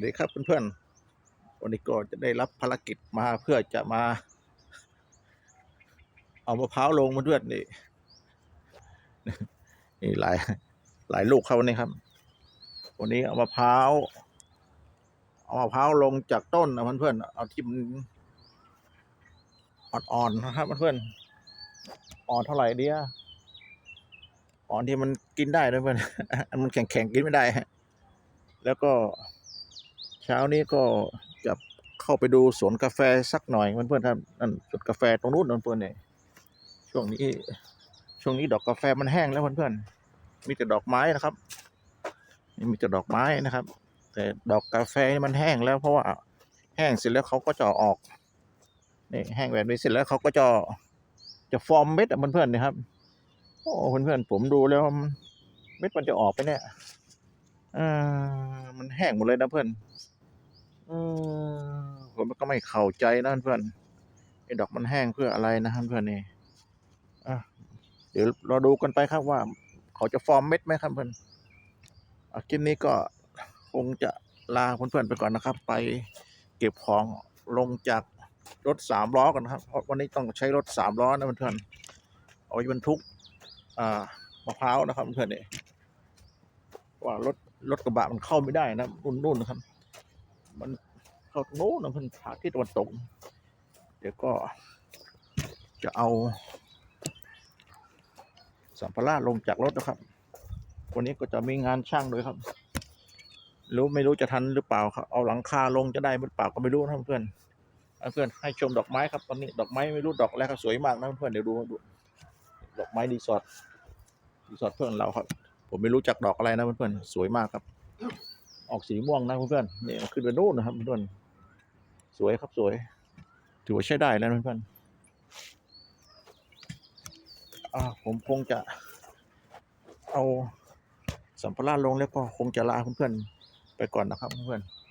วัสดีครับเพื่อนๆ วันนี้ก็จะได้รับภารกิจมาเพื่อจะมา เอามะพร้าวลงมาด้วยนี่นี่หลายหลายลูกเขานี่ครับ วันนี้เอามะพร้าวเอามะพร้าวลงจากต้นนะเพื่อนๆเอาที่มันอ่อนๆนะครับเพื่อนๆอ่อนเท่าไหร่เดียอ่อนที่มันกินได้นะเพื่อนอันมันแข็งๆกินไม่ได้ฮะแล้วก็ ช้านี้ก็จะเข้าไปดูสวนกาแฟสักหน่อยเพื่อนๆครับนั่นสวนกาแฟตรงนู้นนเพื่อนๆเนี่ยช่วงนี้ ช่วงนี้ดอกกาแฟมันแห้งแล้วเพื่อนๆมีแต่ดอกไม้นะครับนี่มีแต่ดอกไม้นะครับ แต่ดอกกาแฟนี่มันแห้งแล้วเพราะว่าแห้งเสร็จแล้วเขาก็จะออกนี่แห้งแบบนี้เสร็จแล้วเขาก็จะจะฟอร์มเม็ดอะเพื่อนๆนะครับโอ้เพื่อนๆผมดูแล้วเม็ดมันจะออกไปเนี่ยอ่ามันแห้งหมดเลยนะเพื่อน ผมก็ไม่เข้าใจนะเพื่อนไอ้ดอกมันแห้งเพื่ออะไรนะเพื่อนนี่อะเดี๋ยวเราดูกันไปครับว่า เขาจะฟอร์มเม็ดไหมครับเพื่อนอคลิปนี้ก็คงจะลาเพื่อนๆไปก่อนนะครับ ไปเก็บของลงจากรถสามล้อกันครับเพราะวันนี้ต้องใช้รถสามล้อนะเพื่อนๆเอาไว้บรรทุกมะพร้าวนะครับเพื่อนๆนี่ว่ารถรถกระบะมันเข้าไม่ได้นะนู่นนู่นนะครับ มันเขาโน้นนะเพิ่นผาที่ตะวันตก เดี๋ยวก็จะเอาสัมภาระลงจากรถนะครับ วันนี้ก็จะมีงานช่างด้วยครับ รู้ไม่รู้จะทันหรือเปล่าครับ เอาหลังคาลงจะได้หรือเปล่าก็ไม่รู้นะเพื่อนเพื่อนให้ชมดอกไม้ครับตอนนี้ดอกไม้ไม่รู้ดอกอะไรครับสวยมากนะเพื่อนเดี๋ยวดูดูดอกไม้รีสอร์ทรีสอร์ทเพื่อนเราครับ ผมไม่รู้จักดอกอะไรนะเพื่อนๆสวยมากครับ ออกสีม่วงนะเพื่อนๆนี่ยขึ้นไปนู่นนะครับเพื่อนๆสวยครับสวย ถือว่าใช้ได้แล้วเพื่อนๆอ่าผมคงจะเอาสัมภาระลงแล้วก็คงจะลาเพื่อนๆไปก่อนนะครับเพื่อนๆ